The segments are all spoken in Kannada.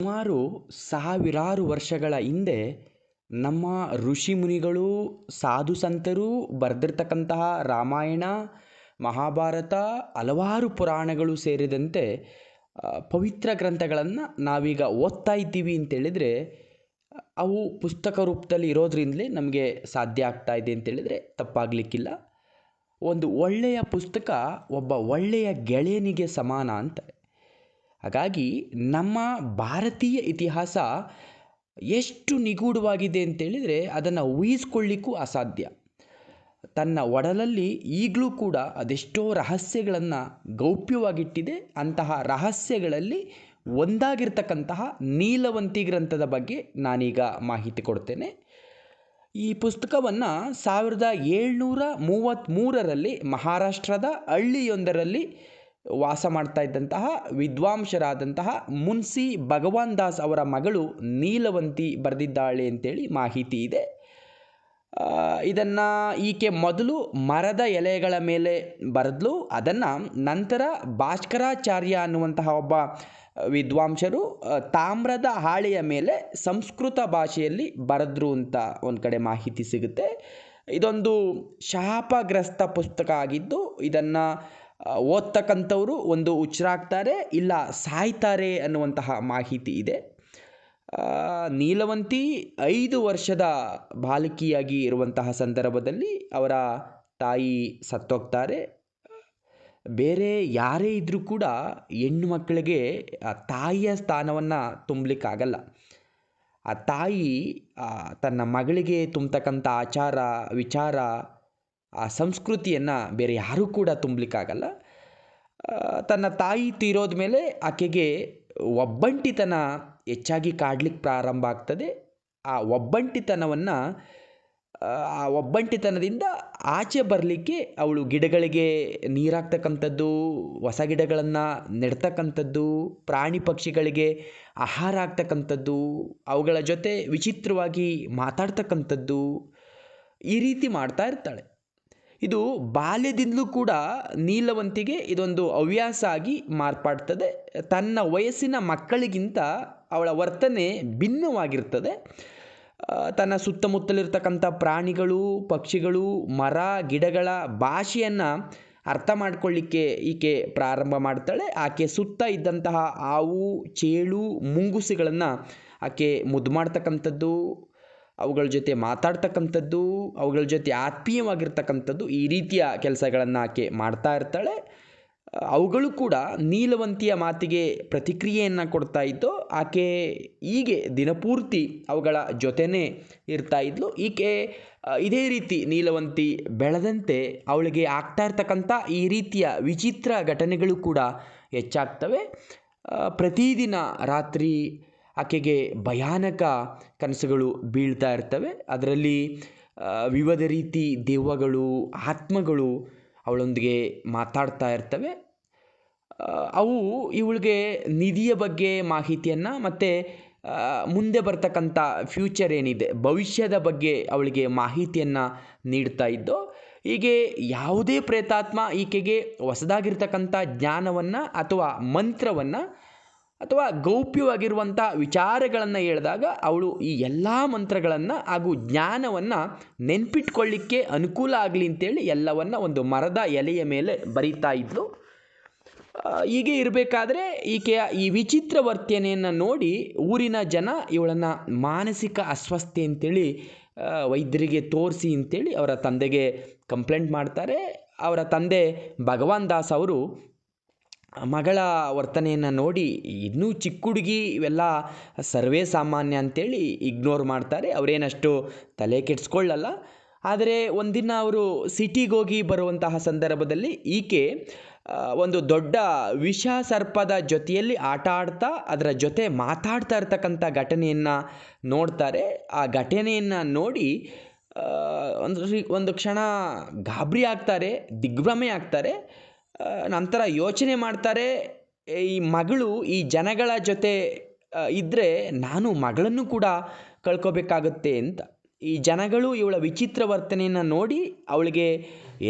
ಸುಮಾರು ಸಾವಿರಾರು ವರ್ಷಗಳ ಹಿಂದೆ ನಮ್ಮ ಋಷಿಮುನಿಗಳು ಸಾಧು ಸಂತರು ಬರೆದಿರ್ತಕ್ಕಂತಹ ರಾಮಾಯಣ, ಮಹಾಭಾರತ ಹಲವಾರು ಪುರಾಣಗಳು ಸೇರಿದಂತೆ ಪವಿತ್ರ ಗ್ರಂಥಗಳನ್ನು ನಾವೀಗ ಓದ್ತಾ ಇದ್ದೀವಿ ಅಂತೇಳಿದರೆ ಅವು ಪುಸ್ತಕ ರೂಪದಲ್ಲಿ ಇರೋದ್ರಿಂದಲೇ ನಮಗೆ ಸಾಧ್ಯ ಆಗ್ತಾ ಇದೆ ಅಂತೇಳಿದರೆ ತಪ್ಪಾಗಲಿಕ್ಕಿಲ್ಲ. ಒಂದು ಒಳ್ಳೆಯ ಪುಸ್ತಕ ಒಬ್ಬ ಒಳ್ಳೆಯ ಗೆಳೆಯನಿಗೆ ಸಮಾನ ಅಂತಾರೆ ಹಾಗಾಗಿ ನಮ್ಮ ಭಾರತೀಯ ಇತಿಹಾಸ ಎಷ್ಟು ನಿಗೂಢವಾಗಿದೆ ಅಂತೇಳಿದರೆ ಅದನ್ನು ಊಹಿಸ್ಕೊಳ್ಳಿಕ್ಕೂ ಅಸಾಧ್ಯ. ತನ್ನ ಒಡಲಲ್ಲಿ ಈಗಲೂ ಕೂಡ ಅದೆಷ್ಟೋ ರಹಸ್ಯಗಳನ್ನು ಗೌಪ್ಯವಾಗಿಟ್ಟಿದೆ, ಅಂತಹ ರಹಸ್ಯಗಳಲ್ಲಿ ಒಂದಾಗಿರ್ತಕ್ಕಂತಹ ನೀಲವಂತಿ ಗ್ರಂಥದ ಬಗ್ಗೆ ನಾನೀಗ ಮಾಹಿತಿ ಕೊಡ್ತೇನೆ. ಈ ಪುಸ್ತಕವನ್ನು ಸಾವಿರದ ಏಳ್ನೂರ ಮೂವತ್ತ್ಮೂರರಲ್ಲಿ ಮಹಾರಾಷ್ಟ್ರದ ಹಳ್ಳಿಯೊಂದರಲ್ಲಿ ವಾಸ ಮಾಡ್ತಾ ಇದ್ದಂತಹ ವಿದ್ವಾಂಸರಾದಂತಹ ಮುನ್ಸಿ ಭಗವಾನ್ ದಾಸ್ ಅವರ ಮಗಳು ನೀಲವಂತಿ ಬರೆದಿದ್ದಾಳೆ ಅಂತೇಳಿ ಮಾಹಿತಿ ಇದೆ. ಇದನ್ನು ಈಕೆ ಮೊದಲು ಮರದ ಎಲೆಗಳ ಮೇಲೆ ಬರೆದ್ಲು. ಅದನ್ನು ನಂತರ ಭಾಸ್ಕರಾಚಾರ್ಯ ಅನ್ನುವಂತಹ ಒಬ್ಬ ವಿದ್ವಾಂಸರು ತಾಮ್ರದ ಹಾಳೆಯ ಮೇಲೆ ಸಂಸ್ಕೃತ ಭಾಷೆಯಲ್ಲಿ ಬರೆದ್ರು ಅಂತ ಒಂದು ಕಡೆ ಮಾಹಿತಿ ಸಿಗುತ್ತೆ. ಇದೊಂದು ಶಾಪಗ್ರಸ್ತ ಪುಸ್ತಕ ಆಗಿದ್ದು, ಇದನ್ನು ಓದ್ತಕ್ಕಂಥವರು ಒಂದು ಹುಚ್ಚರಾಗ್ತಾರೆ ಇಲ್ಲ ಸಾಯ್ತಾರೆ ಅನ್ನುವಂತಹ ಮಾಹಿತಿ ಇದೆ. ನೀಲವಂತಿ ಐದು ವರ್ಷದ ಬಾಲಕಿಯಾಗಿ ಇರುವಂತಹ ಸಂದರ್ಭದಲ್ಲಿ ಅವರ ತಾಯಿ ಸತ್ತೋಗ್ತಾರೆ. ಬೇರೆ ಯಾರೇ ಇದ್ದರೂ ಕೂಡ ಹೆಣ್ಣು ಮಕ್ಕಳಿಗೆ ಆ ತಾಯಿಯ ಸ್ಥಾನವನ್ನು ತುಂಬಲಿಕ್ಕಾಗಲ್ಲ. ಆ ತಾಯಿ ತನ್ನ ಮಗಳಿಗೆ ತುಂಬತಕ್ಕಂಥ ಆಚಾರ ವಿಚಾರ ಆ ಸಂಸ್ಕೃತಿಯನ್ನು ಬೇರೆ ಯಾರೂ ಕೂಡ ತುಂಬಲಿಕ್ಕಾಗಲ್ಲ. ತನ್ನ ತಾಯಿ ತೀರೋದ ಮೇಲೆ ಆಕೆಗೆ ಒಬ್ಬಂಟಿತನ ಹೆಚ್ಚಾಗಿ ಕಾಡ್ಲಿಕ್ಕೆ ಪ್ರಾರಂಭ ಆಗ್ತದೆ. ಆ ಒಬ್ಬಂಟಿತನವನ್ನು ಆ ಒಬ್ಬಂಟಿತನದಿಂದ ಆಚೆ ಬರಲಿಕ್ಕೆ ಅವಳು ಗಿಡಗಳಿಗೆ ನೀರಾಗ್ತಕ್ಕಂಥದ್ದು, ಹೊಸ ಗಿಡಗಳನ್ನು ನೆಡ್ತಕ್ಕಂಥದ್ದು, ಪ್ರಾಣಿ ಪಕ್ಷಿಗಳಿಗೆ ಆಹಾರ ಆಗ್ತಕ್ಕಂಥದ್ದು, ಅವುಗಳ ಜೊತೆ ವಿಚಿತ್ರವಾಗಿ ಮಾತಾಡ್ತಕ್ಕಂಥದ್ದು ಈ ರೀತಿ ಮಾಡ್ತಾ ಇರ್ತಾಳೆ. ಇದು ಬಾಲ್ಯದಿಂದಲೂ ಕೂಡ ನೀಲವಂತಿಗೆ ಇದೊಂದು ಹವ್ಯಾಸ ಆಗಿ ಮಾರ್ಪಾಡ್ತದೆ. ತನ್ನ ವಯಸ್ಸಿನ ಮಕ್ಕಳಿಗಿಂತ ಅವಳ ವರ್ತನೆ ಭಿನ್ನವಾಗಿರ್ತದೆ. ತನ್ನ ಸುತ್ತಮುತ್ತಲಿರ್ತಕ್ಕಂಥ ಪ್ರಾಣಿಗಳು, ಪಕ್ಷಿಗಳು, ಮರ, ಗಿಡಗಳ ಭಾಷೆಯನ್ನು ಅರ್ಥ ಮಾಡ್ಕೊಳ್ಳಿಕ್ಕೆ ಈಕೆ ಪ್ರಾರಂಭ ಮಾಡ್ತಾಳೆ. ಆಕೆ ಸುತ್ತ ಇದ್ದಂತಹ ಹಾವು, ಚೇಳು, ಮುಂಗುಸಿಗಳನ್ನು ಆಕೆ ಮುದ್ದು ಮಾಡ್ತಕ್ಕಂಥದ್ದು. ಅವುಗಳ ಜೊತೆ ಮಾತಾಡ್ತಕ್ಕಂಥದ್ದು, ಅವುಗಳ ಜೊತೆ ಆತ್ಮೀಯವಾಗಿರ್ತಕ್ಕಂಥದ್ದು ಈ ರೀತಿಯ ಕೆಲಸಗಳನ್ನು ಆಕೆ ಮಾಡ್ತಾ ಇರ್ತಾಳೆ. ಅವುಗಳು ಕೂಡ ನೀಲವಂತಿಯ ಮಾತಿಗೆ ಪ್ರತಿಕ್ರಿಯೆಯನ್ನು ಕೊಡ್ತಾ ಇದ್ದು, ಆಕೆ ಹೀಗೆ ದಿನಪೂರ್ತಿ ಅವುಗಳ ಜೊತೆನೇ ಇರ್ತಾ ಇದ್ಲು. ಈಕೆ ಇದೇ ರೀತಿ ನೀಲವಂತಿ ಬೆಳೆದಂತೆ ಅವಳಿಗೆ ಆಗ್ತಾ ಇರ್ತಕ್ಕಂಥ ಈ ರೀತಿಯ ವಿಚಿತ್ರ ಘಟನೆಗಳು ಕೂಡ ಹೆಚ್ಚಾಗ್ತವೆ. ಪ್ರತಿದಿನ ರಾತ್ರಿ ಆಕೆಗೆ ಭಯಾನಕ ಕನಸುಗಳು ಬೀಳ್ತಾ ಇರ್ತವೆ. ಅದರಲ್ಲಿ ವಿವಿಧ ರೀತಿ ದೆವ್ವಗಳು, ಆತ್ಮಗಳು ಅವಳೊಂದಿಗೆ ಮಾತಾಡ್ತಾ ಇರ್ತವೆ. ಅವು ಇವಳಿಗೆ ನಿಧಿಯ ಬಗ್ಗೆ ಮಾಹಿತಿಯನ್ನು ಮತ್ತು ಮುಂದೆ ಬರ್ತಕ್ಕಂಥ ಫ್ಯೂಚರ್ ಏನಿದೆ, ಭವಿಷ್ಯದ ಬಗ್ಗೆ ಅವಳಿಗೆ ಮಾಹಿತಿಯನ್ನು ನೀಡ್ತಾ ಇದ್ದು, ಹೀಗೆ ಯಾವುದೇ ಪ್ರೇತಾತ್ಮ ಈಕೆಗೆ ಹೊಸದಾಗಿರ್ತಕ್ಕಂಥ ಜ್ಞಾನವನ್ನು ಅಥವಾ ಮಂತ್ರವನ್ನು ಅಥವಾ ಗೌಪ್ಯವಾಗಿರುವಂಥ ವಿಚಾರಗಳನ್ನು ಹೇಳಿದಾಗ ಅವಳು ಈ ಎಲ್ಲ ಮಂತ್ರಗಳನ್ನು ಹಾಗೂ ಜ್ಞಾನವನ್ನು ನೆನ್ಪಿಟ್ಕೊಳ್ಳಿಕ್ಕೆ ಅನುಕೂಲ ಆಗಲಿ ಅಂತೇಳಿ ಎಲ್ಲವನ್ನು ಒಂದು ಮರದ ಎಲೆಯ ಮೇಲೆ ಬರೀತಾ ಇದ್ಲು. ಹೀಗೆ ಇರಬೇಕಾದ್ರೆ ಈಕೆಯ ಈ ವಿಚಿತ್ರ ವರ್ತನೆಯನ್ನು ನೋಡಿ ಊರಿನ ಜನ ಇವಳನ್ನು ಮಾನಸಿಕ ಅಸ್ವಸ್ಥೆ ಅಂತೇಳಿ ವೈದ್ಯರಿಗೆ ತೋರಿಸಿ ಅಂತೇಳಿ ಅವರ ತಂದೆಗೆ ಕಂಪ್ಲೇಂಟ್ ಮಾಡ್ತಾರೆ. ಅವರ ತಂದೆ ಭಗವಾನ್ ದಾಸ್ ಅವರು ಮಗಳ ವರ್ತನೆಯನ್ನು ನೋಡಿ ಇನ್ನೂ ಚಿಕ್ಕ ಹುಡುಗಿ, ಇವೆಲ್ಲ ಸರ್ವೇ ಸಾಮಾನ್ಯ ಅಂತೇಳಿ ಇಗ್ನೋರ್ ಮಾಡ್ತಾರೆ. ಅವರೇನಷ್ಟು ತಲೆ ಕೆಡಿಸ್ಕೊಳ್ಳಲ್ಲ. ಆದರೆ ಒಂದಿನ ಅವರು ಸಿಟಿಗೆ ಹೋಗಿ ಬರುವಂತಹ ಸಂದರ್ಭದಲ್ಲಿ ಈಕೆ ಒಂದು ದೊಡ್ಡ ವಿಷ ಸರ್ಪದ ಜೊತೆಯಲ್ಲಿ ಆಟ ಆಡ್ತಾ, ಅದರ ಜೊತೆ ಮಾತಾಡ್ತಾ ಇರ್ತಕ್ಕಂಥ ಘಟನೆಯನ್ನು ನೋಡ್ತಾರೆ. ಆ ಘಟನೆಯನ್ನು ನೋಡಿ ಒಂದು ಒಂದು ಕ್ಷಣ ಗಾಬರಿ ಆಗ್ತಾರೆ, ದಿಗ್ಭ್ರಮೆ ಆಗ್ತಾರೆ. ನಂತರ ಯೋಚನೆ ಮಾಡ್ತಾರೆ ಈ ಮಗಳು ಈ ಜನಗಳ ಜೊತೆ ಇದ್ದರೆ ನಾನು ಮಗಳನ್ನು ಕೂಡ ಕಳ್ಕೊಬೇಕಾಗುತ್ತೆ ಅಂತ. ಈ ಜನಗಳು ಇವಳ ವಿಚಿತ್ರ ವರ್ತನೆಯನ್ನು ನೋಡಿ ಅವಳಿಗೆ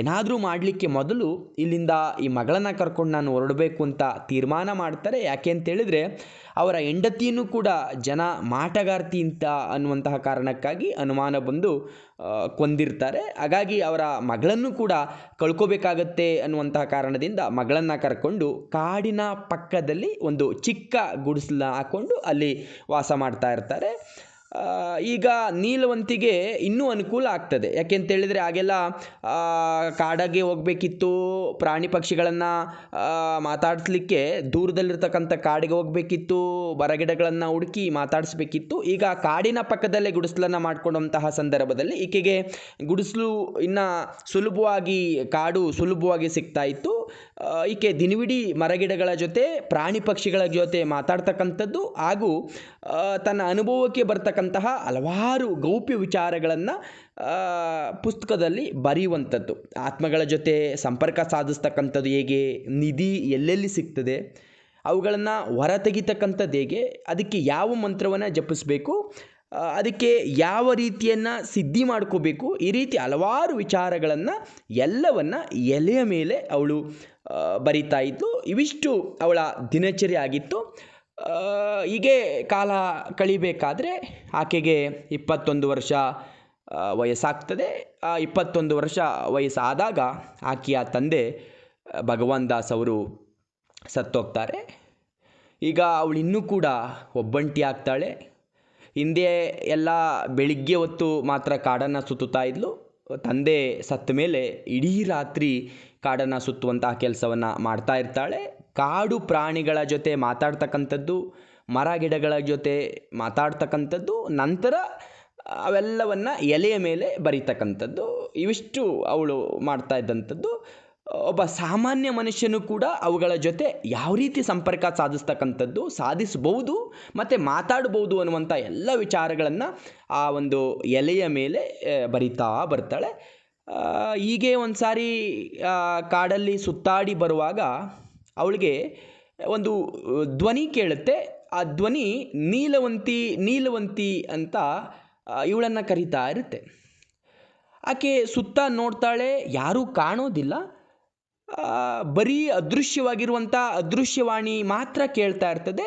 ಏನಾದರೂ ಮಾಡಲಿಕ್ಕೆ ಮೊದಲು ಇಲ್ಲಿಂದ ಈ ಮಗಳನ್ನು ಕರ್ಕೊಂಡು ನಾನು ಹೊರಡಬೇಕು ಅಂತ ತೀರ್ಮಾನ ಮಾಡ್ತಾರೆ. ಯಾಕೆ ಅಂತೇಳಿದರೆ ಅವರ ಹೆಂಡತಿಯನ್ನು ಕೂಡ ಜನ ಮಾಟಗಾರ್ತಿ ಅಂತ ಅನ್ನುವಂತಹ ಕಾರಣಕ್ಕಾಗಿ ಅನುಮಾನ ಬಂದು ಕೊಂದಿರ್ತಾರೆ. ಹಾಗಾಗಿ ಅವರ ಮಗಳನ್ನು ಕೂಡ ಕಳ್ಕೋಬೇಕಾಗತ್ತೆ ಅನ್ನುವಂತಹ ಕಾರಣದಿಂದ ಮಗಳನ್ನು ಕರ್ಕೊಂಡು ಕಾಡಿನ ಪಕ್ಕದಲ್ಲಿ ಒಂದು ಚಿಕ್ಕ ಗುಡಿಸಲನ್ನ ಹಾಕ್ಕೊಂಡು ಅಲ್ಲಿ ವಾಸ ಮಾಡ್ತಾ ಇರ್ತಾರೆ. ಈಗ ನೀಲವಂತಿಗೆ ಇನ್ನೂ ಅನುಕೂಲ ಆಗ್ತದೆ. ಯಾಕೆಂತೇಳಿದರೆ ಆಗೆಲ್ಲ ಕಾಡಾಗೆ ಹೋಗ್ಬೇಕಿತ್ತು, ಪ್ರಾಣಿ ಪಕ್ಷಿಗಳನ್ನು ಮಾತಾಡಿಸ್ಲಿಕ್ಕೆ ದೂರದಲ್ಲಿರ್ತಕ್ಕಂಥ ಕಾಡಿಗೆ ಹೋಗಬೇಕಿತ್ತು, ಬರಗಿಡಗಳನ್ನು ಹುಡುಕಿ ಮಾತಾಡಿಸ್ಬೇಕಿತ್ತು. ಈಗ ಕಾಡಿನ ಪಕ್ಕದಲ್ಲೇ ಗುಡಿಸ್ಲನ್ನು ಮಾಡ್ಕೊಂಡಂತಹ ಸಂದರ್ಭದಲ್ಲಿ ಈಕೆಗೆ ಗುಡಿಸಲು ಇನ್ನು ಸುಲಭವಾಗಿ, ಕಾಡು ಸುಲಭವಾಗಿ ಸಿಗ್ತಾ ಇತ್ತು. ಈಕೆ ದಿನವಿಡೀ ಮರಗಿಡಗಳ ಜೊತೆ, ಪ್ರಾಣಿ ಪಕ್ಷಿಗಳ ಜೊತೆ ಮಾತಾಡ್ತಕ್ಕಂಥದ್ದು ಹಾಗೂ ತನ್ನ ಅನುಭವಕ್ಕೆ ಬರ್ತಕ್ಕಂತಹ ಹಲವಾರು ಗೌಪ್ಯ ವಿಚಾರಗಳನ್ನು ಪುಸ್ತಕದಲ್ಲಿ ಬರೆಯುವಂಥದ್ದು. ಆತ್ಮಗಳ ಜೊತೆ ಸಂಪರ್ಕ ಸಾಧಿಸ್ತಕ್ಕಂಥದ್ದು ಹೇಗೆ, ನಿಧಿ ಎಲ್ಲೆಲ್ಲಿ ಸಿಗ್ತದೆ, ಅವುಗಳನ್ನು ಹೊರತೆಗಿತಕ್ಕಂಥದ್ದು ಹೇಗೆ, ಅದಕ್ಕೆ ಯಾವ ಮಂತ್ರವನ್ನು ಜಪಿಸಬೇಕು ಅದಕ್ಕೆ ಯಾವ ರೀತಿಯನ್ನು ಸಿದ್ಧಿ ಮಾಡ್ಕೋಬೇಕು, ಈ ರೀತಿ ಹಲವಾರು ವಿಚಾರಗಳನ್ನು ಎಲ್ಲವನ್ನು ಎಲೆಯ ಮೇಲೆ ಅವಳು ಬರಿತಾ ಇದ್ಲು ಇವಿಷ್ಟು ಅವಳ ದಿನಚರಿ ಆಗಿತ್ತು. ಹೀಗೆ ಕಾಲ ಕಳಿಬೇಕಾದ್ರೆ ಆಕೆಗೆ ಇಪ್ಪತ್ತೊಂದು ವರ್ಷ ವಯಸ್ಸಾಗ್ತದೆ. ಆ ಇಪ್ಪತ್ತೊಂದು ವರ್ಷ ವಯಸ್ಸಾದಾಗ ಆಕೆಯ ತಂದೆ, ಭಗವಾನ್ ದಾಸ್ ಅವರು ಸತ್ತೋಗ್ತಾರೆ. ಈಗ ಅವಳು ಇನ್ನೂ ಕೂಡ ಒಬ್ಬಂಟಿ ಆಗ್ತಾಳೆ. ಹಿಂದೆ ಎಲ್ಲ ಬೆಳಿಗ್ಗೆ ಹೊತ್ತು ಮಾತ್ರ ಕಾಡನ್ನು ಸುತ್ತುತ್ತಾ ಇದ್ಲು. ತಂದೆ ಸತ್ತ ಮೇಲೆ ಇಡೀ ರಾತ್ರಿ ಕಾಡನ್ನು ಸುತ್ತುವಂತಹ ಕೆಲಸವನ್ನು ಮಾಡ್ತಾ ಇರ್ತಾಳೆ. ಕಾಡು ಪ್ರಾಣಿಗಳ ಜೊತೆ ಮಾತಾಡ್ತಕ್ಕಂಥದ್ದು, ಮರ ಗಿಡಗಳ ಜೊತೆ ಮಾತಾಡ್ತಕ್ಕಂಥದ್ದು, ನಂತರ ಅವೆಲ್ಲವನ್ನು ಎಲೆಯ ಮೇಲೆ ಬರೀತಕ್ಕಂಥದ್ದು, ಇವಿಷ್ಟು ಅವಳು ಮಾಡ್ತಾ ಇದ್ದಂಥದ್ದು. ಒಬ್ಬ ಸಾಮಾನ್ಯ ಮನುಷ್ಯನು ಕೂಡ ಅವುಗಳ ಜೊತೆ ಯಾವ ರೀತಿ ಸಂಪರ್ಕ ಸಾಧಿಸ್ತಕ್ಕಂಥದ್ದು, ಸಾಧಿಸಬಹುದು ಮತ್ತು ಮಾತಾಡ್ಬೋದು ಅನ್ನುವಂಥ ಎಲ್ಲ ವಿಚಾರಗಳನ್ನು ಆ ಒಂದು ಎಲೆಯ ಮೇಲೆ ಬರಿತಾ ಬರ್ತಾಳೆ. ಹೀಗೆ ಒಂದು ಸಾರಿ ಕಾಡಲ್ಲಿ ಸುತ್ತಾಡಿ ಬರುವಾಗ ಅವಳಿಗೆ ಒಂದು ಧ್ವನಿ ಕೇಳುತ್ತೆ. ಆ ಧ್ವನಿ ನೀಲವಂತಿ ನೀಲವಂತಿ ಅಂತ ಇವಳನ್ನು ಕರೀತಾ ಇರುತ್ತೆ. ಆಕೆ ಸುತ್ತ ನೋಡ್ತಾಳೆ, ಯಾರೂ ಕಾಣೋದಿಲ್ಲ. ಬರೀ ಅದೃಶ್ಯವಾಗಿರುವಂಥ ಅದೃಶ್ಯವಾಣಿ ಮಾತ್ರ ಕೇಳ್ತಾ ಇರ್ತದೆ.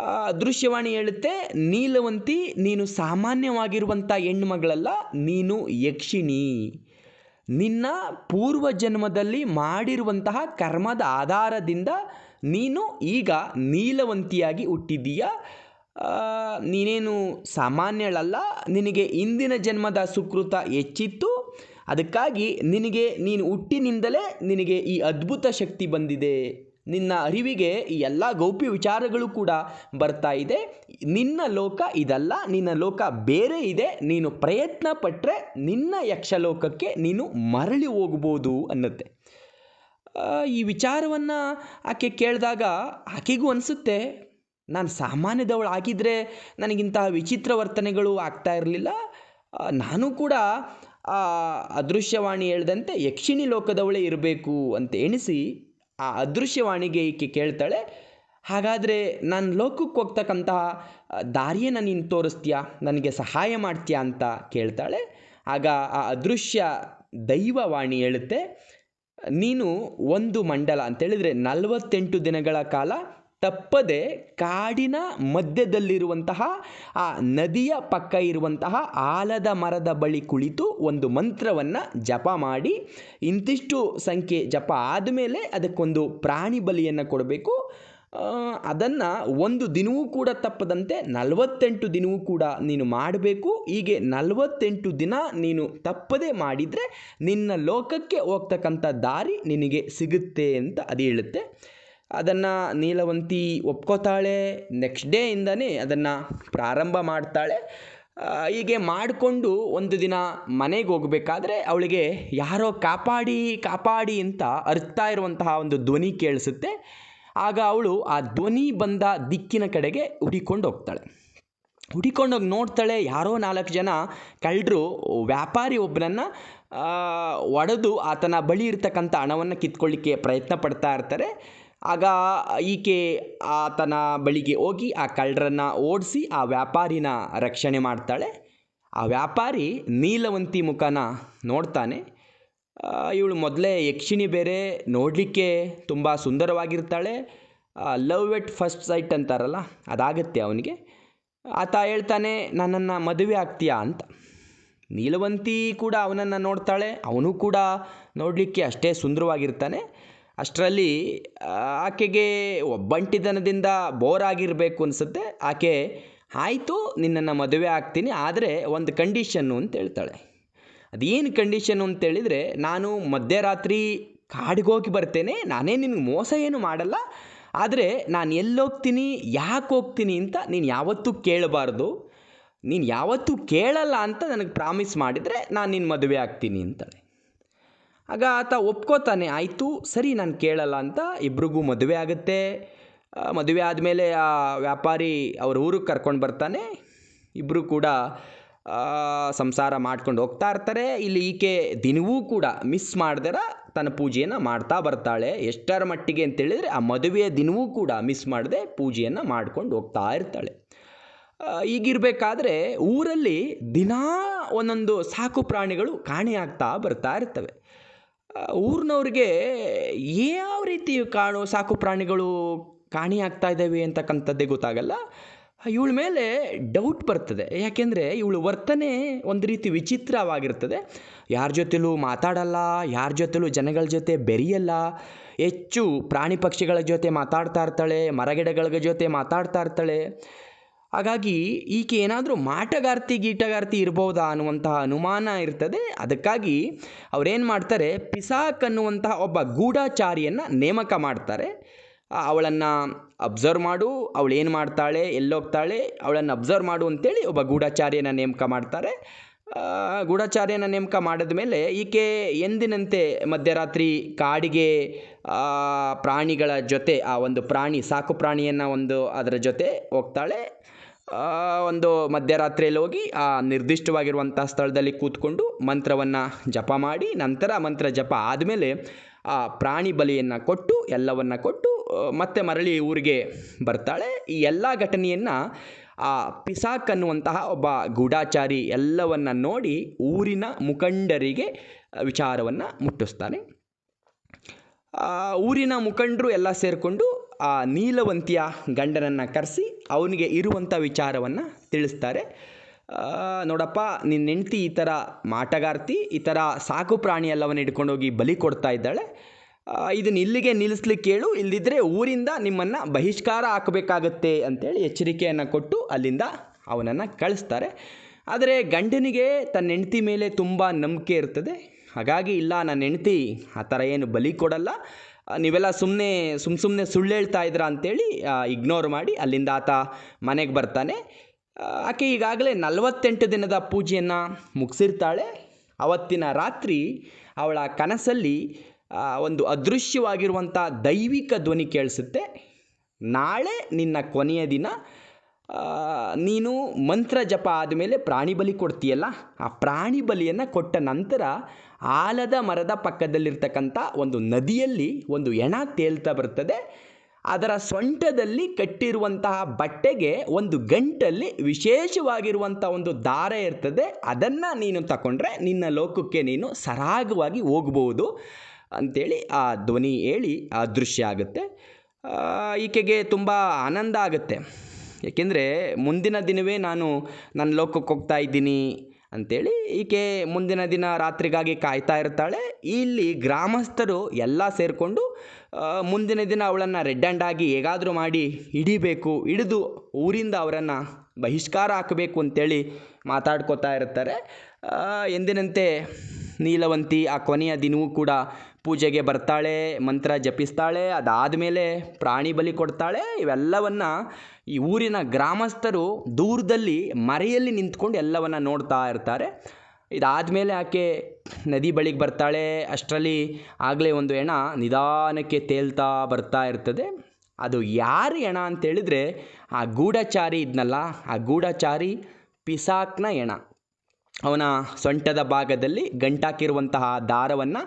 ಆ ಅದೃಶ್ಯವಾಣಿ ಹೇಳುತ್ತೆ ನೀಲವಂತಿ ನೀನು ಸಾಮಾನ್ಯವಾಗಿರುವಂಥ ಹೆಣ್ಣುಮಗಳಲ್ಲ ನೀನು ಯಕ್ಷಿಣಿ. ನಿನ್ನ ಪೂರ್ವ ಜನ್ಮದಲ್ಲಿ ಮಾಡಿರುವಂತಹ ಕರ್ಮದ ಆಧಾರದಿಂದ ನೀನು ಈಗ ನೀಲವಂತಿಯಾಗಿ ಹುಟ್ಟಿದ್ದೀಯ. ಆ, ನೀನೇನು ಸಾಮಾನ್ಯಳಲ್ಲ ನಿನಗೆ ಇಂದಿನ ಜನ್ಮದ ಸುಕೃತ ಹೆಚ್ಚಿತ್ತು. ಅದಕ್ಕಾಗಿ ನಿನಗೆ ನೀನು ಹುಟ್ಟಿನಿಂದಲೇ ನಿನಗೆ ಈ ಅದ್ಭುತ ಶಕ್ತಿ ಬಂದಿದೆ. ನಿನ್ನ ಅರಿವಿಗೆ ಈ ಎಲ್ಲ ಗೌಪ್ಯ ವಿಚಾರಗಳು ಕೂಡ ಬರ್ತಾ ಇದೆ. ನಿನ್ನ ಲೋಕ ಇದಲ್ಲ, ನಿನ್ನ ಲೋಕ ಬೇರೆ ಇದೆ. ನೀನು ಪ್ರಯತ್ನ ಪಟ್ಟರೆ ನಿನ್ನ ಯಕ್ಷಲೋಕಕ್ಕೆ ನೀನು ಮರಳಿ ಹೋಗ್ಬೋದು ಅನ್ನತ್ತೆ. ಈ ವಿಚಾರವನ್ನು ಆಕೆ ಕೇಳಿದಾಗ ಆಕೆಗೂ ಅನಿಸುತ್ತೆ, ನಾನು ಸಾಮಾನ್ಯದವಳು ಆಗಿದ್ದರೆ ನನಗಿಂತಹ ವಿಚಿತ್ರ ವರ್ತನೆಗಳು ಆಗ್ತಾ ಇರಲಿಲ್ಲ. ನಾನು ಕೂಡ ಅದೃಶ್ಯವಾಣಿ ಹೇಳ್ದಂತೆ ಯಕ್ಷಿಣಿ ಲೋಕದವಳೇ ಇರಬೇಕು ಅಂತ ಎಣಿಸಿ ಆ ಅದೃಶ್ಯವಾಣಿಗೆ ಈಕೆ ಕೇಳ್ತಾಳೆ, ಹಾಗಾದರೆ ನಾನು ಲೋಕಕ್ಕೆ ಹೋಗ್ತಕ್ಕಂತಹ ದಾರಿಯನ್ನು ನೀನು ತೋರಿಸ್ತೀಯಾ? ನನಗೆ ಸಹಾಯ ಮಾಡ್ತೀಯಾ? ಅಂತ ಕೇಳ್ತಾಳೆ. ಆಗ ಆ ಅದೃಶ್ಯ ದೈವವಾಣಿ ಹೇಳುತ್ತೆ, ನೀನು ಒಂದು ಮಂಡಲ ಅಂತೇಳಿದರೆ ನಲವತ್ತೆಂಟು ದಿನಗಳ ಕಾಲ ತಪ್ಪದೆ ಕಾಡಿನ ಮಧ್ಯದಲ್ಲಿರುವಂತಹ, ಆ ನದಿಯ ಪಕ್ಕ ಇರುವಂತಹ ಆಲದ ಮರದ ಬಳಿ ಕುಳಿತು ಒಂದು ಮಂತ್ರವನ್ನು ಜಪ ಮಾಡಿ, ಇಂತಿಷ್ಟು ಸಂಖ್ಯೆ ಜಪ ಆದಮೇಲೆ ಅದಕ್ಕೊಂದು ಪ್ರಾಣಿ ಬಲಿಯನ್ನು ಕೊಡಬೇಕು. ಅದನ್ನು ಒಂದು ದಿನವೂ ಕೂಡ ತಪ್ಪದಂತೆ ನಲವತ್ತೆಂಟು ದಿನವೂ ಕೂಡ ನೀನು ಮಾಡಬೇಕು. ಹೀಗೆ ನಲವತ್ತೆಂಟು ದಿನ ನೀನು ತಪ್ಪದೇ ಮಾಡಿದರೆ ನಿನ್ನ ಲೋಕಕ್ಕೆ ಹೋಗ್ತಕ್ಕಂಥ ದಾರಿ ನಿನಗೆ ಸಿಗುತ್ತೆ ಅಂತ ಅದು ಹೇಳುತ್ತೆ. ಅದನ್ನು ನೀಲವಂತಿ ಒಪ್ಕೋತಾಳೆ. ನೆಕ್ಸ್ಟ್ ಡೇ ಡೇಯಿಂದನೇ ಅದನ್ನು ಪ್ರಾರಂಭ ಮಾಡ್ತಾಳೆ. ಹೀಗೆ ಮಾಡಿಕೊಂಡು ಒಂದು ದಿನ ಮನೆಗೆ ಹೋಗಬೇಕಾದ್ರೆ ಅವಳಿಗೆ ಯಾರೋ ಕಾಪಾಡಿ ಕಾಪಾಡಿ ಅಂತ ಅರ್ತಾ ಇರುವಂತಹ ಒಂದು ಧ್ವನಿ ಕೇಳಿಸುತ್ತೆ. ಆಗ ಅವಳು ಆ ಧ್ವನಿ ಬಂದ ದಿಕ್ಕಿನ ಕಡೆಗೆ ಹುಡಿಕೊಂಡು ಹೋಗ್ತಾಳೆ. ಹುಡಿಕೊಂಡೋಗಿ ನೋಡ್ತಾಳೆ ಯಾರೋ ನಾಲ್ಕು ಜನ ಕಳ್ಳರು, ವ್ಯಾಪಾರಿ ಒಬ್ಬನನ್ನು ಒಡೆದು ಆತನ ಬಳಿ ಇರ್ತಕ್ಕಂಥ ಹಣವನ್ನು ಕಿತ್ಕೊಳ್ಳಿಕ್ಕೆ ಪ್ರಯತ್ನ ಪಡ್ತಾ ಇರ್ತಾರೆ. ಆಗ ಈಕೆ ಆತನ ಬಳಿಗೆ ಹೋಗಿ ಆ ಕಳ್ಳರನ್ನು ಓಡಿಸಿ ಆ ವ್ಯಾಪಾರಿನ ರಕ್ಷಣೆ ಮಾಡ್ತಾಳೆ. ಆ ವ್ಯಾಪಾರಿ ನೀಲವಂತಿ ಮುಖನ ನೋಡ್ತಾನೆ. ಇವಳು ಮೊದಲೇ ಯಕ್ಷಿಣಿ ಬೇರೆ, ನೋಡಲಿಕ್ಕೆ ತುಂಬ ಸುಂದರವಾಗಿರ್ತಾಳೆ. ಲವ್ ಎಟ್ ಫಸ್ಟ್ ಸೈಟ್ ಅಂತಾರಲ್ಲ, ಅದಾಗತ್ತೆ ಅವನಿಗೆ. ಆತ ಹೇಳ್ತಾನೆ, ನನ್ನನ್ನು ಮದುವೆ ಆಗ್ತೀಯಾ? ಅಂತ. ನೀಲವಂತಿ ಕೂಡ ಅವನನ್ನು ನೋಡ್ತಾಳೆ, ಅವನು ಕೂಡ ನೋಡಲಿಕ್ಕೆ ಅಷ್ಟೇ ಸುಂದರವಾಗಿರ್ತಾನೆ. ಅಷ್ಟರಲ್ಲಿ ಆಕೆಗೆ ಒಬ್ಬಂಟಿತನದಿಂದ ಬೋರ್ ಆಗಿರಬೇಕು ಅನಿಸುತ್ತೆ. ಆಕೆ, ಆಯಿತು, ನಿನ್ನನ್ನು ಮದುವೆ ಆಗ್ತೀನಿ, ಆದರೆ ಒಂದು ಕಂಡೀಷನ್ನು ಅಂತ ಹೇಳ್ತಾಳೆ. ಅದೇನು ಕಂಡೀಷನ್ನು ಅಂತೇಳಿದರೆ ನಾನು ಮಧ್ಯರಾತ್ರಿ ಕಾಡಿಗೆ ಹೋಗಿ ಬರ್ತೇನೆ, ನಾನೇ ನಿನಗೆ ಮೋಸ ಏನು ಮಾಡಲ್ಲ, ಆದರೆ ನಾನು ಎಲ್ಲೋಗ್ತೀನಿ, ಯಾಕೆ ಹೋಗ್ತೀನಿ ಅಂತ ನೀನು ಯಾವತ್ತೂ ಕೇಳಬಾರ್ದು. ನೀನು ಯಾವತ್ತೂ ಕೇಳಲ್ಲ ಅಂತ ನನಗೆ ಪ್ರಾಮಿಸ್ ಮಾಡಿದರೆ ನಾನು ನಿನ್ನ ಮದುವೆ ಆಗ್ತೀನಿ ಅಂತಾಳೆ. ಆಗ ಆತ ಒಪ್ಕೋತಾನೆ, ಆಯಿತು, ಸರಿ, ನಾನು ಕೇಳಲ್ಲ ಅಂತ ಇಬ್ರಿಗೂ ಮದುವೆ ಆಗುತ್ತೆ. ಮದುವೆ ಆದಮೇಲೆ ಆ ವ್ಯಾಪಾರಿ ಅವ್ರ ಊರಿಗೆ ಕರ್ಕೊಂಡು ಬರ್ತಾನೆ. ಇಬ್ಬರು ಕೂಡ ಸಂಸಾರ ಮಾಡ್ಕೊಂಡು ಹೋಗ್ತಾ ಇರ್ತಾರೆ. ಇಲ್ಲಿ ಈಕೆ ದಿನವೂ ಕೂಡ ಮಿಸ್ ಮಾಡ್ದಿರ, ತನ್ನ ಪೂಜೆಯನ್ನು ಮಾಡ್ತಾ ಬರ್ತಾಳೆ. ಎಷ್ಟರ ಮಟ್ಟಿಗೆ ಅಂತೇಳಿದರೆ ಆ ಮದುವೆಯ ದಿನವೂ ಕೂಡ ಮಿಸ್ ಮಾಡದೆ ಪೂಜೆಯನ್ನು ಮಾಡ್ಕೊಂಡು ಹೋಗ್ತಾ ಇರ್ತಾಳೆ. ಈಗಿರಬೇಕಾದ್ರೆ ಊರಲ್ಲಿ ದಿನಾ ಒಂದೊಂದು ಸಾಕು ಪ್ರಾಣಿಗಳು ಕಾಣೆಯಾಗ್ತಾ ಬರ್ತಾ ಇರ್ತವೆ. ಊರಿನವ್ರಿಗೆ ಯಾವ ರೀತಿ ಕಾಣು ಸಾಕು ಪ್ರಾಣಿಗಳು ಕಾಣೆಯಾಗ್ತಾ ಇದ್ದಾವೆ ಅಂತಕ್ಕಂಥದ್ದೇ ಗೊತ್ತಾಗಲ್ಲ. ಇವಳ ಮೇಲೆ ಡೌಟ್ ಬರ್ತದೆ. ಯಾಕೆಂದರೆ ಇವಳು ವರ್ತನೆ ಒಂದು ರೀತಿ ವಿಚಿತ್ರವಾಗಿರ್ತದೆ. ಯಾರ ಜೊತೆಲೂ ಮಾತಾಡಲ್ಲ, ಯಾರ ಜೊತೆಲೂ ಜನಗಳ ಜೊತೆ ಬೆರೆಯಲ್ಲ. ಹೆಚ್ಚು ಪ್ರಾಣಿ ಪಕ್ಷಿಗಳ ಜೊತೆ ಮಾತಾಡ್ತಾ ಇರ್ತಾಳೆ, ಮರಗಿಡಗಳ ಜೊತೆ ಮಾತಾಡ್ತಾ ಇರ್ತಾಳೆ. ಹಾಗಾಗಿ ಈಕೆ ಏನಾದರೂ ಮಾಟಗಾರ್ತಿ ಗೀಟಗಾರ್ತಿ ಇರ್ಬೋದಾ ಅನ್ನುವಂತಹ ಅನುಮಾನ ಇರ್ತದೆ. ಅದಕ್ಕಾಗಿ ಅವ್ರೇನು ಮಾಡ್ತಾರೆ, ಪಿಸಾಕ್ ಅನ್ನುವಂತಹ ಒಬ್ಬ ಗೂಢಾಚಾರಿಯನ್ನು ನೇಮಕ ಮಾಡ್ತಾರೆ. ಅವಳನ್ನು ಅಬ್ಸರ್ವ್ ಮಾಡು, ಅವಳು ಏನು ಮಾಡ್ತಾಳೆ, ಎಲ್ಲೋಗ್ತಾಳೆ, ಅವಳನ್ನು ಅಬ್ಸರ್ವ್ ಮಾಡು ಅಂತೇಳಿ ಒಬ್ಬ ಗೂಢಾಚಾರ್ಯನ ನೇಮಕ ಮಾಡ್ತಾರೆ. ಗೂಢಾಚಾರ್ಯನ ನೇಮಕ ಮಾಡಿದ ಮೇಲೆ ಈಕೆ ಎಂದಿನಂತೆ ಮಧ್ಯರಾತ್ರಿ ಕಾಡಿಗೆ ಪ್ರಾಣಿಗಳ ಜೊತೆ, ಆ ಒಂದು ಪ್ರಾಣಿ, ಸಾಕು ಪ್ರಾಣಿಯನ್ನು ಒಂದು ಅದರ ಜೊತೆ ಹೋಗ್ತಾಳೆ. ಒಂದು ಮಧ್ಯರಾತ್ರಿಯಲ್ಲಿ ಹೋಗಿ ಆ ನಿರ್ದಿಷ್ಟವಾಗಿರುವಂಥ ಸ್ಥಳದಲ್ಲಿ ಕೂತ್ಕೊಂಡು ಮಂತ್ರವನ್ನು ಜಪ ಮಾಡಿ, ನಂತರ ಮಂತ್ರ ಜಪ ಆದಮೇಲೆ ಆ ಪ್ರಾಣಿ ಬಲಿಯನ್ನು ಕೊಟ್ಟು, ಎಲ್ಲವನ್ನು ಕೊಟ್ಟು ಮತ್ತೆ ಮರಳಿ ಊರಿಗೆ ಬರ್ತಾಳೆ. ಈ ಎಲ್ಲ ಘಟನೆಯನ್ನು ಆ ಪಿಸಾಕ್ ಅನ್ನುವಂತಹ ಒಬ್ಬ ಗೂಢಾಚಾರಿ ಎಲ್ಲವನ್ನು ನೋಡಿ ಊರಿನ ಮುಖಂಡರಿಗೆ ವಿಚಾರವನ್ನು ಮುಟ್ಟಿಸ್ತಾನೆ. ಊರಿನ ಮುಖಂಡರು ಎಲ್ಲ ಸೇರಿಕೊಂಡು ಆ ನೀಲವಂತಿಯ ಗಂಡನನ್ನು ಕರೆಸಿ ಅವನಿಗೆ ಇರುವಂಥ ವಿಚಾರವನ್ನು ತಿಳಿಸ್ತಾರೆ. ನೋಡಪ್ಪ ನಿನ್ನ ಹೆಂಡ್ತಿ ಈ ಥರ ಮಾಟಗಾರ್ತಿ, ಈ ಥರ ಸಾಕು ಪ್ರಾಣಿ ಎಲ್ಲವನ್ನು ಹಿಡ್ಕೊಂಡೋಗಿ ಬಲಿ ಕೊಡ್ತಾ ಇದ್ದಾಳೆ. ಇದನ್ನು ಇಲ್ಲಿಗೆ ನಿಲ್ಲಿಸ್ಲಿಕ್ಕೆ ಹೇಳು ಇಲ್ಲದಿದ್ದರೆ ಊರಿಂದ ನಿಮ್ಮನ್ನು ಬಹಿಷ್ಕಾರ ಹಾಕಬೇಕಾಗತ್ತೆ ಅಂತೇಳಿ ಎಚ್ಚರಿಕೆಯನ್ನು ಕೊಟ್ಟು ಅಲ್ಲಿಂದ ಅವನನ್ನು ಕಳಿಸ್ತಾರೆ. ಆದರೆ ಗಂಡನಿಗೆ ತನ್ನ ಹೆಂಡ್ತಿ ಮೇಲೆ ತುಂಬ ನಂಬಿಕೆ ಇರ್ತದೆ. ಹಾಗಾಗಿ ಇಲ್ಲ, ನನ್ನ ಹೆಂಡ್ತಿ ಆ ಥರ ಏನು ಬಲಿ ಕೊಡಲ್ಲ. ನೀವೆಲ್ಲ ಸುಮ್ಮನೆ ಸುಮ್ಮ ಸುಮ್ಮನೆ ಸುಳ್ಳು ಹೇಳ್ತಾ ಇದ್ದೀರಾ ಅಂತೇಳಿ ಇಗ್ನೋರ್ ಮಾಡಿ ಅಲ್ಲಿಂದ ಆತ ಮನೆಗೆ ಬರ್ತಾನೆ. ಆಕೆ ಈಗಾಗಲೇ ನಲವತ್ತೆಂಟು ದಿನದ ಪೂಜೆಯನ್ನು ಮುಗಿಸಿರ್ತಾಳೆ. ಅವತ್ತಿನ ರಾತ್ರಿ ಅವಳ ಕನಸಲ್ಲಿ ಒಂದು ಅದೃಶ್ಯವಾಗಿರುವಂಥ ದೈವಿಕ ಧ್ವನಿ ಕೇಳಿಸುತ್ತೆ. ನಾಳೆ ನಿನ್ನ ಕೊನೆಯ ದಿನ. ನೀನು ಮಂತ್ರ ಜಪ ಆದಮೇಲೆ ಪ್ರಾಣಿ ಬಲಿ ಕೊಡ್ತೀಯಲ್ಲ, ಆ ಪ್ರಾಣಿ ಬಲಿಯನ್ನು ಕೊಟ್ಟ ನಂತರ ಆಲದ ಮರದ ಪಕ್ಕದಲ್ಲಿರ್ತಕ್ಕಂಥ ಒಂದು ನದಿಯಲ್ಲಿ ಒಂದು ಎಣ ತೇಲ್ತಾ ಬರ್ತದೆ. ಅದರ ಸೊಂಟದಲ್ಲಿ ಕಟ್ಟಿರುವಂತಹ ಬಟ್ಟೆಗೆ ಒಂದು ಗಂಟಲ್ಲಿ ವಿಶೇಷವಾಗಿರುವಂಥ ಒಂದು ದಾರ ಇರ್ತದೆ. ಅದನ್ನು ನೀನು ತಗೊಂಡ್ರೆ ನಿನ್ನ ಲೋಕಕ್ಕೆ ನೀನು ಸರಾಗವಾಗಿ ಹೋಗ್ಬೋದು ಅಂಥೇಳಿ ಆ ಧ್ವನಿ ಹೇಳಿ ಆ ದೃಶ್ಯ ಆಗುತ್ತೆ. ಈಕೆಗೆ ತುಂಬ ಆನಂದ ಆಗುತ್ತೆ. ಏಕೆಂದರೆ ಮುಂದಿನ ದಿನವೇ ನಾನು ನನ್ನ ಲೋಕಕ್ಕೆ ಹೋಗ್ತಾ ಇದ್ದೀನಿ. ಅಂಥೇಳಿ ಈಕೆ ಮುಂದಿನ ದಿನ ರಾತ್ರಿಗಾಗಿ ಕಾಯ್ತಾ ಇರ್ತಾಳೆ. ಇಲ್ಲಿ ಗ್ರಾಮಸ್ಥರು ಎಲ್ಲ ಸೇರಿಕೊಂಡು ಮುಂದಿನ ದಿನ ಅವಳನ್ನು ರೆಡ್ ಆ್ಯಂಡ್ ಆಗಿ ಹೇಗಾದರೂ ಮಾಡಿ ಹಿಡಿಬೇಕು, ಹಿಡಿದು ಊರಿಂದ ಅವರನ್ನು ಬಹಿಷ್ಕಾರ ಹಾಕಬೇಕು ಅಂತೇಳಿ ಮಾತಾಡ್ಕೋತಾ ಇರ್ತಾರೆ. ಎಂದಿನಂತೆ ನೀಲವಂತಿ ಆ ಕೊನೆಯ ದಿನವೂ ಕೂಡ ಪೂಜೆಗೆ ಬರ್ತಾಳೆ, ಮಂತ್ರ ಜಪಿಸ್ತಾಳೆ, ಅದಾದಮೇಲೆ ಪ್ರಾಣಿ ಬಲಿ ಕೊಡ್ತಾಳೆ. ಇವೆಲ್ಲವನ್ನು ಈ ಊರಿನ ಗ್ರಾಮಸ್ಥರು ದೂರದಲ್ಲಿ ಮರೆಯಲ್ಲಿ ನಿಂತ್ಕೊಂಡು ಎಲ್ಲವನ್ನು ನೋಡ್ತಾ ಇರ್ತಾರೆ. ಇದಾದಮೇಲೆ ಆಕೆ ನದಿ ಬಳಿಗೆ ಬರ್ತಾಳೆ. ಅಷ್ಟರಲ್ಲಿ ಆಗಲೇ ಒಂದು ಹೆಣ ನಿಧಾನಕ್ಕೆ ತೇಲ್ತಾ ಬರ್ತಾ ಇರ್ತದೆ. ಅದು ಯಾರು ಹೆಣ ಅಂತೇಳಿದರೆ ಆ ಗೂಢಚಾರಿ ಇದ್ನಲ್ಲ, ಆ ಗೂಢಚಾರಿ ಪಿಸಾಕ್ನ ಹೆಣ. ಅವನ ಸೊಂಟದ ಭಾಗದಲ್ಲಿ ಗಂಟಾಕಿರುವಂತಹ ದಾರವನ್ನು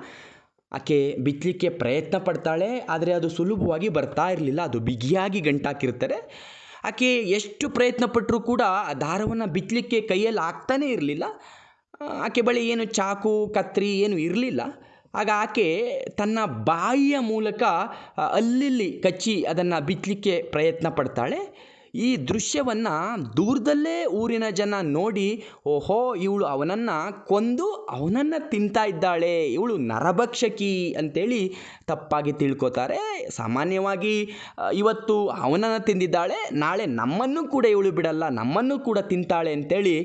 ಆಕೆ ಬಿತ್ತಲಿಕ್ಕೆ ಪ್ರಯತ್ನ ಪಡ್ತಾಳೆ, ಆದರೆ ಅದು ಸುಲಭವಾಗಿ ಬರ್ತಾ ಇರಲಿಲ್ಲ. ಅದು ಬಿಗಿಯಾಗಿ ಗಂಟಾಕಿರ್ತಾರೆ ಆಕೆ ಎಷ್ಟು ಪ್ರಯತ್ನ ಪಟ್ಟರೂ ಕೂಡ ಆ ದಾರವನ್ನು ಬಿತ್ತಲಿಕ್ಕೆ ಕೈಯಲ್ಲಿ ಆಗ್ತಾನೇ ಇರಲಿಲ್ಲ. ಆಕೆ ಬಳಿ ಏನು ಚಾಕು, ಕತ್ರಿ ಏನು ಇರಲಿಲ್ಲ. ಆಗ ಆಕೆ ತನ್ನ ಬಾಯಿಯ ಮೂಲಕ ಅಲ್ಲಿಲ್ಲಿ ಕಚ್ಚಿ ಅದನ್ನು ಬಿತ್ತಲಿಕ್ಕೆ ಪ್ರಯತ್ನ ಪಡ್ತಾಳೆ. ಈ ದೃಶ್ಯವನ್ನು ದೂರದಲ್ಲೇ ಊರಿನ ಜನ ನೋಡಿ, ಓಹೋ, ಇವಳು ಅವನನ್ನು ಕೊಂದು ಅವನನ್ನು ತಿಂತಾ ಇದ್ದಾಳೆ, ಇವಳು ನರಭಕ್ಷಕಿ ಅಂತೇಳಿ ತಪ್ಪಾಗಿ ತಿಳ್ಕೊತಾರೆ. ಸಾಮಾನ್ಯವಾಗಿ ಇವತ್ತು ಅವನನ್ನು ತಿಂದಿದ್ದಾಳೆ, ನಾಳೆ ನಮ್ಮನ್ನು ಕೂಡ ಇವಳು ಬಿಡಲ್ಲ, ನಮ್ಮನ್ನು ಕೂಡ ತಿಂತಾಳೆ ಅಂತೇಳಿ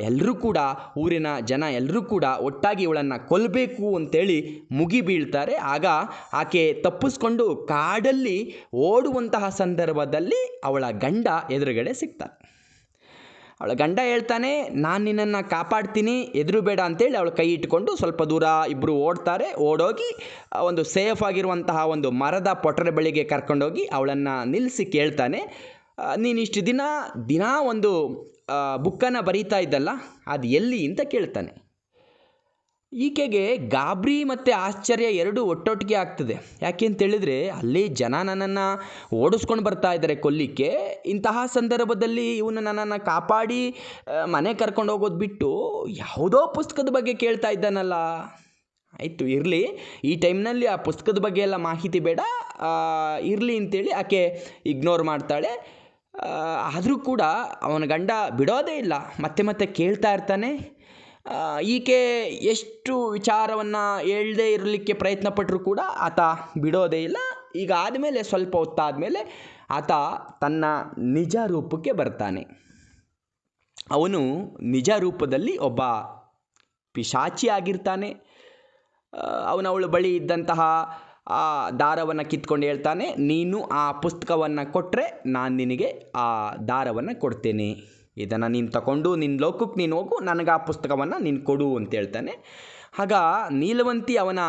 ಎಲ್ಲರೂ ಕೂಡ, ಊರಿನ ಜನ ಎಲ್ಲರೂ ಕೂಡ ಒಟ್ಟಾಗಿ ಇವಳನ್ನು ಕೊಲ್ಲಬೇಕು ಅಂತೇಳಿ ಮುಗಿ ಬೀಳ್ತಾರೆ. ಆಗ ಆಕೆ ತಪ್ಪಿಸ್ಕೊಂಡು ಕಾಡಲ್ಲಿ ಓಡುವಂತಹ ಸಂದರ್ಭದಲ್ಲಿ ಅವಳ ಗಂಡ ಎದುರುಗಡೆ ಸಿಗ್ತಾನೆ ಅವಳ ಗಂಡ ಹೇಳ್ತಾನೆ, ನಾನು ನಿನ್ನನ್ನು ಕಾಪಾಡ್ತೀನಿ ಎದುರು ಬೇಡ ಅಂತೇಳಿ ಅವಳು ಕೈ ಇಟ್ಕೊಂಡು ಸ್ವಲ್ಪ ದೂರ ಇಬ್ಬರು ಓಡ್ತಾರೆ. ಓಡೋಗಿ ಒಂದು ಸೇಫ್ ಆಗಿರುವಂತಹ ಒಂದು ಮರದ ಪೊಟರ ಬಳಿಗೆ ಕರ್ಕೊಂಡೋಗಿ ಅವಳನ್ನು ನಿಲ್ಲಿಸಿ ಕೇಳ್ತಾನೆ. ನೀನು ಇಷ್ಟು ದಿನ ದಿನ ಒಂದು ಬುಕ್ಕನ್ನು ಬರೀತಾ ಇದ್ದಲ್ಲ, ಅದು ಎಲ್ಲಿ? ಅಂತ ಕೇಳ್ತಾನೆ. ಈಕೆಗೆ ಗಾಬರಿ ಮತ್ತು ಆಶ್ಚರ್ಯ ಎರಡು ಒಟ್ಟೊಟ್ಟಿಗೆ ಆಗ್ತದೆ. ಯಾಕೆ ಅಂತೇಳಿದರೆ, ಅಲ್ಲಿ ಜನ ನನ್ನನ್ನು ಓಡಿಸ್ಕೊಂಡು ಬರ್ತಾ ಇದ್ದಾರೆ ಕೊಲ್ಲಿಕ್ಕೆ. ಇಂತಹ ಸಂದರ್ಭದಲ್ಲಿ ಇವನು ನನ್ನನ್ನು ಕಾಪಾಡಿ ಮನೆ ಕರ್ಕೊಂಡು ಹೋಗೋದು ಬಿಟ್ಟು ಯಾವುದೋ ಪುಸ್ತಕದ ಬಗ್ಗೆ ಕೇಳ್ತಾ ಇದ್ದಾನಲ್ಲ. ಆಯಿತು, ಇರಲಿ. ಈ ಟೈಮ್ನಲ್ಲಿ ಆ ಪುಸ್ತಕದ ಬಗ್ಗೆ ಎಲ್ಲ ಮಾಹಿತಿ ಬೇಡ. ಇರಲಿ ಅಂತೇಳಿ ಆಕೆ ಇಗ್ನೋರ್ ಮಾಡ್ತಾಳೆ. ಆದರೂ ಕೂಡ ಅವನ ಗಂಡ ಬಿಡೋದೇ ಇಲ್ಲ. ಮತ್ತೆ ಮತ್ತೆ ಕೇಳ್ತಾ ಇರ್ತಾನೆ. ಈಕೆ ಎಷ್ಟು ವಿಚಾರವನ್ನು ಹೇಳದೇ ಇರಲಿಕ್ಕೆ ಪ್ರಯತ್ನ ಪಟ್ಟರೂ ಕೂಡ ಆತ ಬಿಡೋದೇ ಇಲ್ಲ. ಈಗ ಆದಮೇಲೆ ಸ್ವಲ್ಪ ಹೊತ್ತಾದಮೇಲೆ ಆತ ತನ್ನ ನಿಜ ರೂಪಕ್ಕೆ ಬರ್ತಾನೆ. ಅವನು ನಿಜ ರೂಪದಲ್ಲಿ ಒಬ್ಬ ಪಿಶಾಚಿ ಆಗಿರ್ತಾನೆ. ಅವನು ಅವಳು ಬಳಿ ಇದ್ದಂತಹ, ಆ, ದಾರವನ್ನು ಕಿತ್ಕೊಂಡು ಹೇಳ್ತಾನೆ, ನೀನು ಆ ಪುಸ್ತಕವನ್ನು ಕೊಟ್ಟರೆ ನಾನು ನಿನಗೆ ಆ ದಾರವನ್ನು ಕೊಡ್ತೇನೆ. ಇದನ್ನು ನೀನು ತಗೊಂಡು ನಿನ್ನ ಲೋಕಕ್ಕೆ ನೀನು ಹೋಗು, ನನಗೆ ಆ ಪುಸ್ತಕವನ್ನು ನೀನು ಕೊಡು ಅಂತ ಹೇಳ್ತಾನೆ. ಆಗ ನೀಲವಂತಿ ಅವನ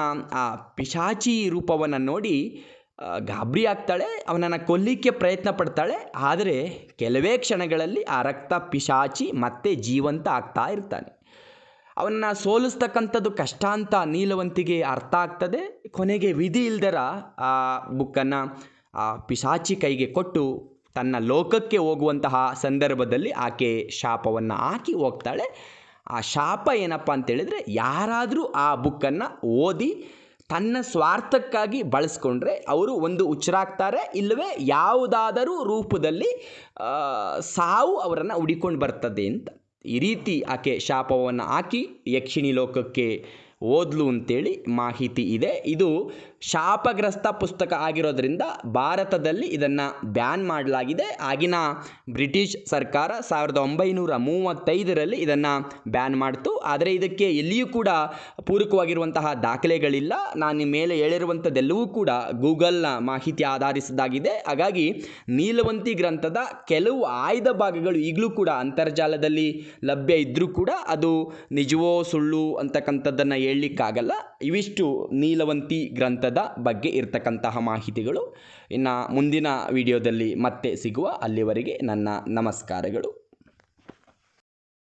ಆ ಪಿಶಾಚಿ ರೂಪವನ್ನು ನೋಡಿ ಗಾಬರಿ ಆಗ್ತಾಳೆ, ಅವನನ್ನು ಕೊಲ್ಲಿಕ್ಕೆ ಪ್ರಯತ್ನ ಪಡ್ತಾಳೆ. ಆದರೆ ಕೆಲವೇ ಕ್ಷಣಗಳಲ್ಲಿ ಆ ರಕ್ತ ಪಿಶಾಚಿ ಮತ್ತೆ ಜೀವಂತ ಆಗ್ತಾ ಇರ್ತಾನೆ. ಅವನನ್ನು ಸೋಲಿಸ್ತಕ್ಕಂಥದ್ದು ಕಷ್ಟ ಅಂತ ನೀಲವಂತಿಗೆ ಅರ್ಥ ಆಗ್ತದೆ. ಕೊನೆಗೆ ವಿಧಿ ಇಲ್ದರ ಆ ಬುಕ್ಕನ್ನು ಆ ಪಿಶಾಚಿ ಕೈಗೆ ಕೊಟ್ಟು ತನ್ನ ಲೋಕಕ್ಕೆ ಹೋಗುವಂತಹ ಸಂದರ್ಭದಲ್ಲಿ ಆಕೆ ಶಾಪವನ್ನು ಹಾಕಿ ಹೋಗ್ತಾಳೆ. ಆ ಶಾಪ ಏನಪ್ಪ ಅಂತೇಳಿದರೆ ಯಾರಾದರೂ ಆ ಬುಕ್ಕನ್ನು ಓದಿ ತನ್ನ ಸ್ವಾರ್ಥಕ್ಕಾಗಿ ಬಳಸ್ಕೊಂಡ್ರೆ ಅವರು ಒಂದು ಉಚ್ಚರಾಗ್ತಾರೆ ಇಲ್ಲವೇ ಯಾವುದಾದರೂ ರೂಪದಲ್ಲಿ ಸಾವು ಅವರನ್ನು ಹುಡಿಕೊಂಡು ಬರ್ತದೆ ಅಂತ. ಈ ರೀತಿ ಆಕೆ ಶಾಪವನ್ನು ಹಾಕಿ ಯಕ್ಷಿಣಿ ಲೋಕಕ್ಕೆ ಓದ್ಲು ಅಂತೇಳಿ ಮಾಹಿತಿ ಇದೆ. ಇದು ಶಾಪಗ್ರಸ್ತ ಪುಸ್ತಕ ಆಗಿರೋದ್ರಿಂದ ಭಾರತದಲ್ಲಿ ಇದನ್ನು ಬ್ಯಾನ್ ಮಾಡಲಾಗಿದೆ. ಆಗಿನ ಬ್ರಿಟಿಷ್ ಸರ್ಕಾರ ಸಾವಿರದ ಒಂಬೈನೂರ ಮೂವತ್ತೈದರಲ್ಲಿ ಇದನ್ನು ಬ್ಯಾನ್ ಮಾಡಿತು. ಆದರೆ ಇದಕ್ಕೆ ಎಲ್ಲಿಯೂ ಕೂಡ ಪೂರಕವಾಗಿರುವಂತಹ ದಾಖಲೆಗಳಿಲ್ಲ. ನಾನು ಮೇಲೆ ಹೇಳಿರುವಂಥದ್ದೆಲ್ಲವೂ ಕೂಡ ಗೂಗಲ್ನ ಮಾಹಿತಿ ಆಧರಿಸಿದಾಗಿದೆ ಹಾಗಾಗಿ ನೀಲವಂತಿ ಗ್ರಂಥದ ಕೆಲವು ಆಯ್ದ ಭಾಗಗಳು ಈಗಲೂ ಕೂಡ ಅಂತರ್ಜಾಲದಲ್ಲಿ ಲಭ್ಯ ಇದ್ದರೂ ಕೂಡ ಅದು ನಿಜವೋ ಸುಳ್ಳು ಅಂತಕ್ಕಂಥದ್ದನ್ನು ಹೇಳಲಿಕ್ಕಾಗಲ್ಲ. ಇವಿಷ್ಟು ನೀಲವಂತಿ ಗ್ರಂಥದ ಬಗ್ಗೆ ಇರತಕ್ಕಂತಹ ಮಾಹಿತಿಗಳು. ಇನ್ನು ಮುಂದಿನ ವಿಡಿಯೋದಲ್ಲಿ ಮತ್ತೆ ಸಿಗುವ. ಅಲ್ಲಿವರೆಗೆ ನನ್ನ ನಮಸ್ಕಾರಗಳು.